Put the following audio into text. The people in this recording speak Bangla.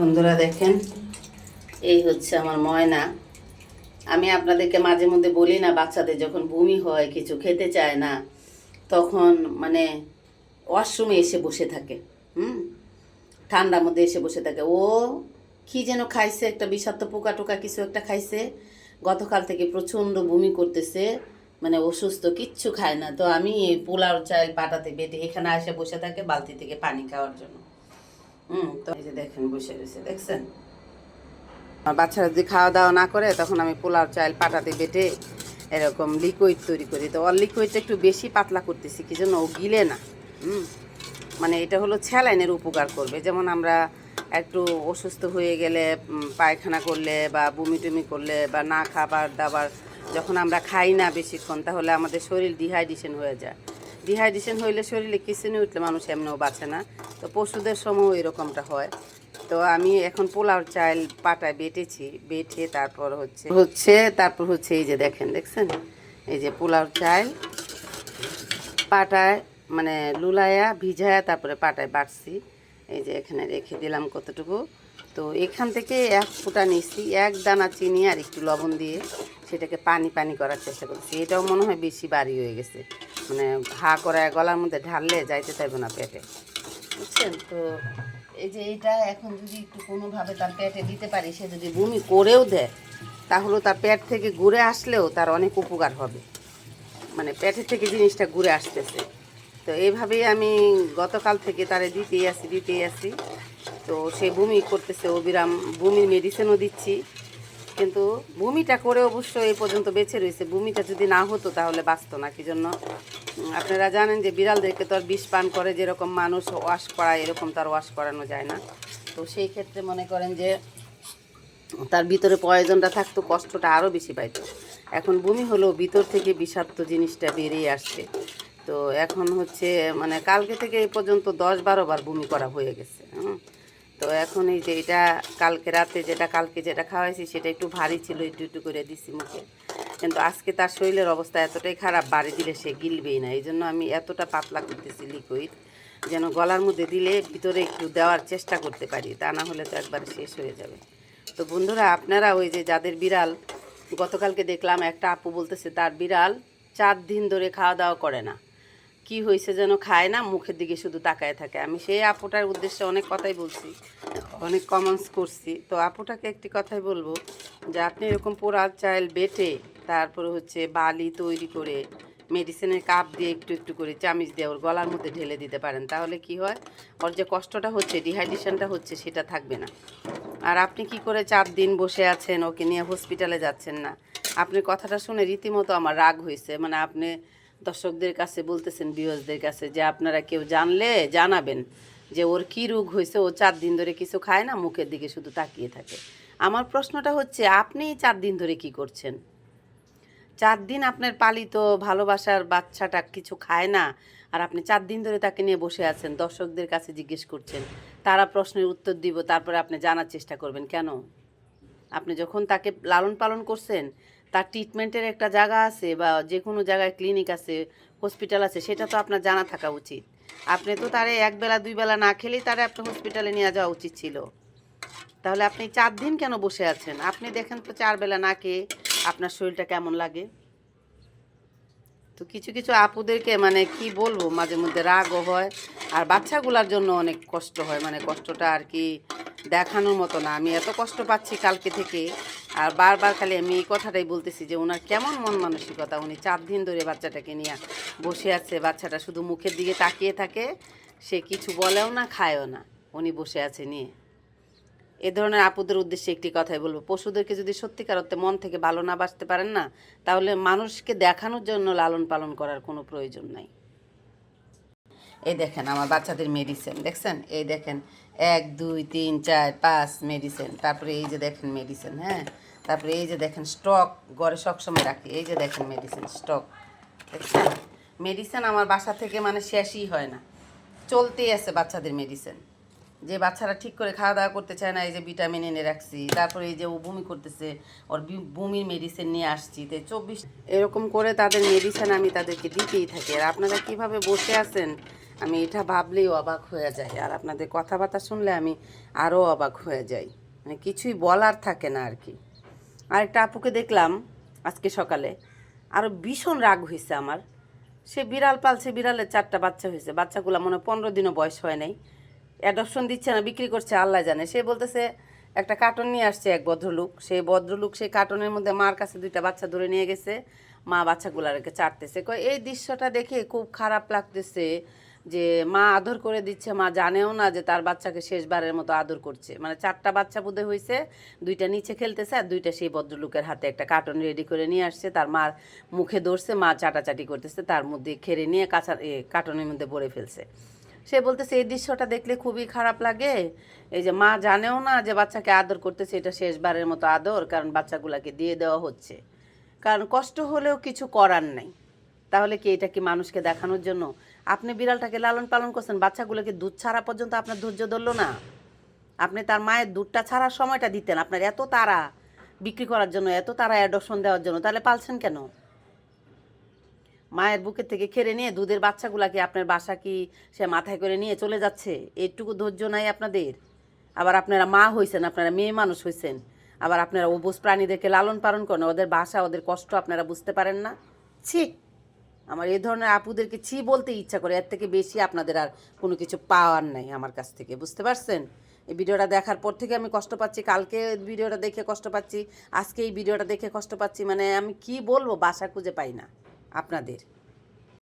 বন্ধুরা দেখেন, এই হচ্ছে আমার ময়না। আমি আপনাদেরকে মাঝে মধ্যে বলি না, বাচ্চাদের যখন বমি হয়, কিছু খেতে চায় না, তখন মানে ওয়াশরুমে এসে বসে থাকে, হুম? ঠান্ডার মধ্যে এসে বসে থাকে। ও কি যেন খাইছে, একটা বিষাক্ত পোকা টোকা কিছু একটা খাইছে। গতকাল থেকে প্রচণ্ড বমি করতেছে মানে অসুস্থ, কিচ্ছু খায় না। তো আমি পোলাও চাল পাটাতে বেটে এখানে এসে বসে থাকে বালতি থেকে পানি খাওয়ার জন্য। হুম দেখেন, বসে রয়েছে, দেখছেন? আমার বাচ্চারা যদি খাওয়া দাওয়া না করে, তখন আমি পোলাও চাল, পাটাতে বেটে এরকম লিকুইড তৈরি করি। তো ওর লিকুইডটা একটু বেশি পাতলা করতেছি, কি জন্য ও গিলে না। হুম মানে এটা হলো স্যালাইনের উপকার করবে। যেমন আমরা একটু অসুস্থ হয়ে গেলে পায়খানা করলে বা বমি টুমি করলে বা না খাবার দাবার যখন আমরা খাই না বেশিক্ষণ, তাহলে আমাদের শরীর ডিহাইড্রেশন হয়ে যায়। ডিহাইড্রেশন হইলে শরীরে কিচেনে উঠলে মানুষ এমনিও বাঁচে না। তো পশুদের সময়ও এরকমটা হয়। তো আমি এখন পোলাও চাল পাটায় বেটেছি, বেটে তারপর হচ্ছে হচ্ছে, তারপর হচ্ছে এই যে দেখেন, দেখছেন? এই যে পোলাও চাল পাটায় মানে লুলায়া, ভিজায়া, তারপরে পাটায় বাটছি। এই যে এখানে রেখে দিলাম কতটুকু। তো এখান থেকে এক ফুটা নিচ্ছি এক দানা চিনি আর একটু লবণ দিয়ে সেটাকে পানি পানি করার চেষ্টা করছি। এটাও মনে হয় বেশি বাড়ি হয়ে গেছে। মানে হা করা গলার মধ্যে ঢাললে যাইতে চাইবে না পেটে। বুঝছেন? তো এই যে এটা এখন যদি একটু কোনোভাবে তার পেটে দিতে পারি, সে যদি বমি করেও দেয়, তাহলে তার পেট থেকে ঘুরে আসলেও তার অনেক উপকার হবে। মানে পেটের থেকে জিনিসটা ঘুরে আসতেছে। তো এইভাবেই আমি গতকাল থেকে তারে দিতেই আসি দিতেই আসি। তো সে বমি করতেছে, অবিরাম বমির মেডিসিনও দিচ্ছি। কিন্তু বমিটা করে অবশ্য এই পর্যন্ত বেঁচে রয়েছে। বমিটা যদি না হতো তাহলে বাঁচতো না, কি জন্য? আপনারা জানেন যে বিড়ালদেরকে তো আর বিষ পান করে যেরকম মানুষ ওয়াশ করায়, এরকম তার ওয়াশ করানো যায় না। তো সেই ক্ষেত্রে মনে করেন যে তার ভিতরে পয়জনটা থাকতো, কষ্টটা আরও বেশি পাইতো। এখন বমি হলেও ভিতর থেকে বিষাক্ত জিনিসটা বেরিয়ে আসছে। তো এখন হচ্ছে মানে কালকে থেকে এই পর্যন্ত দশ বারো বার বমি করা হয়ে গেছে হুম। তো এখন এই যে এটা কালকে রাতে যেটা কালকে যেটা খাওয়াইছি, সেটা একটু ভারী ছিল, একটু একটু করে দিছি মুখে। কিন্তু আজকে তার শরীরের অবস্থা এতটাই খারাপ, বাড়ি দিলে সে গিলবেই না। এই জন্য আমি এতটা পাতলা করতেছি লিকুইড যেন গলার মধ্যে দিলে ভিতরে একটু দেওয়ার চেষ্টা করতে পারি, তা না হলে তো একবার শেষ হয়ে যাবে। তো বন্ধুরা, আপনারা ওই যে যাদের বিড়াল, গতকালকে দেখলাম একটা আপু বলতেছে, তার বিড়াল চার দিন ধরে খাওয়া দাওয়া করে না। কি হয়েছে যেন খায় না, মুখের দিকে শুধু তাকায় থাকে। আমি সেই আপুটার উদ্দেশ্যে অনেক কথাই বলছি, অনেক কমেন্টস করছি। তো আপুটাকে একটি কথাই বলব যে, আপনি এরকম পোড়া চাল বেটে, তারপরে হচ্ছে বালি তৈরি করে মেডিসিনের কাপ দিয়ে একটু একটু করে চামিচ দিয়ে ওর গলার মধ্যে ঢেলে দিতে পারেন, তাহলে কি হয়? ওর যে কষ্টটা হচ্ছে ডিহাইড্রেশনটা হচ্ছে, সেটা থাকবে না। আর আপনি কি করে চার দিন বসে আছেন, ওকে নিয়ে হসপিটালে যাচ্ছেন না? আপনার কথাটা শুনে রীতিমতো আমার রাগ হয়েছে। মানে আপনি দর্শকদের কাছে বলতেছেন বিয়সদের কাছে যে আপনারা কেউ জানলে জানাবেন যে ওর কি রোগ হয়েছে, ও চার দিন ধরে কিছু খায় না, মুখের দিকে শুধু তাকিয়ে থাকে। আমার প্রশ্নটা হচ্ছে, আপনি চার দিন ধরে কি করছেন? চার দিন আপনার পালিত ভালোবাসার বাচ্চাটা কিছু খায় না, আর আপনি চার দিন ধরে তাকে নিয়ে বসে আছেন, দর্শকদের কাছে জিজ্ঞেস করছেন, তারা প্রশ্নের উত্তর দিব, তারপরে আপনি জানার চেষ্টা করবেন, কেন? আপনি যখন তাকে লালন পালন করছেন তার ট্রিটমেন্টের একটা জায়গা আছে বা যে কোনো জায়গায় ক্লিনিক আছে হসপিটাল আছে, সেটা তো আপনার জানা থাকা উচিত। আপনি তো তারে এক বেলা, দুই বেলা না খেলেই তারে আপনার হসপিটালে নিয়ে যাওয়া উচিত ছিল। তাহলে আপনি চার দিন কেন বসে আছেন? আপনি দেখেন তো চার বেলা না খেয়ে আপনার শরীরটা কেমন লাগে? তো কিছু কিছু আপুদেরকে মানে কি বলব, মাঝে মধ্যে রাগও হয়, আর বাচ্চাগুলার জন্য অনেক কষ্ট হয়। মানে কষ্টটা আর কি দেখানোর মতো না। আমি এত কষ্ট পাচ্ছি কালকে থেকে। আর বারবার খালি আমি এই কথাটাই বলতেছি যে ওনার কেমন মন মানসিকতা, উনি চার দিন ধরে বাচ্চাটাকে নিয়ে বসে আছে, বাচ্চাটা শুধু মুখের দিকে তাকিয়ে থাকে, সে কিছু বলেও না, খায়ও না, উনি বসে আছে নিয়ে। এ ধরনের আপুদের উদ্দেশ্যে একটি কথাই বলব, পশুদেরকে যদি সত্যিকার অর্থে মন থেকে ভালো না বাসতে পারেন না, তাহলে মানুষকে দেখানোর জন্য লালন পালন করার কোনো প্রয়োজন নাই। এই দেখেন আমার বাচ্চাদের মেডিসিন দেখছেন? এই দেখেন, এক, দুই, তিন, চার, পাঁচ মেডিসিন তারপরে এই যে দেখেন মেডিসিন হ্যাঁ? তারপরে এই যে দেখেন স্টক ঘরে সবসময় রাখি, এই যে দেখেন মেডিসিন স্টক মেডিসিন আমার বাসা থেকে মানে শেষই হয় না, চলতেই আছে বাচ্চাদের মেডিসিন যে বাচ্চারা ঠিক করে খাওয়া দাওয়া করতে চায় না, এই যে ভিটামিন এনে রাখছি, তারপরে এই যে ও বমি করতেছে, ওর বমির মেডিসিন নিয়ে আসছি, তো চব্বিশ এরকম করে তাদের মেডিসিন আমি তাদেরকে দিতেই থাকি। আর আপনারা কীভাবে বসে আছেন আমি এটা ভাবলেই অবাক হয়ে যাই। আর আপনাদের কথাবার্তা শুনলে আমি আরও অবাক হয়ে যাই। মানে কিছুই বলার থাকে না আর কি। আরেকটা আপুকে দেখলাম আজকে সকালে। আরও ভীষণ রাগ হয়েছে আমার। সে বিড়াল পালছে, বিড়ালের চারটা বাচ্চা হয়েছে বাচ্চাগুলো মনে হয় পনেরো দিনও বয়স হয় নাই। অ্যাডপশন দিচ্ছে না, বিক্রি করছে, আল্লাহ জানে। সে বলতেছে, একটা কার্টন নিয়ে আসছে এক ভদ্রলোক। সেই ভদ্রলোক সেই কার্টনের মধ্যে মার কাছে দুইটা বাচ্চা ধরে নিয়ে গেছে। মা বাচ্চাগুলো বাচ্চাগুলারকে চাটতেছে। কয়, এই দৃশ্যটা দেখে খুব খারাপ লাগতেছে। যে মা আদর করে দিচ্ছে, মা জানেও না যে তার বাচ্চাকে শেষবারের মতো আদর করছে। মানে চারটা বাচ্চা বোধহয় হয়েছে দুইটা নিচে খেলতেছে আর দুইটা সেই ভদ্রলোকের হাতে একটা কার্টন রেডি করে নিয়ে আসছে। তার মার মুখে ধরছে, মা চাটাচাটি করতেছে, তার মধ্যে খেরে নিয়ে কাঁচা কার্টনের মধ্যে ভরে ফেলছে। সে বলতেছে, এই দৃশ্যটা দেখলে খুবই খারাপ লাগে। এই যে মা জানেও না যে বাচ্চাকে আদর করতেছে, এটা শেষবারের মতো আদর, কারণ বাচ্চাগুলাকে দিয়ে দেওয়া হচ্ছে। কারণ কষ্ট হলেও কিছু করার নাই। তাহলে কি এটা কি মানুষকে দেখানোর জন্য? আপনি বিড়ালটাকে লালন পালন করছেন, বাচ্চাগুলোকে দুধ ছাড়া পর্যন্ত আপনার ধৈর্য ধরলো না। আপনি তার মায়ের দুধটা ছাড়ার সময়টা দিতেন, আপনার এত তারা বিক্রি করার জন্য, এত তারা অ্যাডপশন দেওয়ার জন্য, তাহলে পালছেন কেন? মায়ের বুকের থেকে খেড়ে নিয়ে দুধের বাচ্চাগুলাকে আপনার বাসা কি সে মাথায় করে নিয়ে চলে যাচ্ছে? এইটুকু ধৈর্য নাই আপনাদের? আবার আপনারা মা হয়েছেন আপনারা মেয়ে মানুষ হয়েছেন আবার আপনারা অবুজ প্রাণীদেরকে লালন পালন করেন, ওদের বাসা, ওদের কষ্ট আপনারা বুঝতে পারেন না? ছি! আমার এই ধরনের আপুদেরকে ছি বলতে ইচ্ছা করে, এর থেকে বেশি আপনাদের আর কোনো কিছু পাওয়ার নাই আমার কাছ থেকে, বুঝতে পারছেন? এই ভিডিওটা দেখার পর থেকে আমি কষ্ট পাচ্ছি, কালকে ভিডিওটা দেখে কষ্ট পাচ্ছি, আজকে এই ভিডিওটা দেখে কষ্ট পাচ্ছি মানে আমি কি বলব, বাসা খুঁজে পাই না আপনাদের।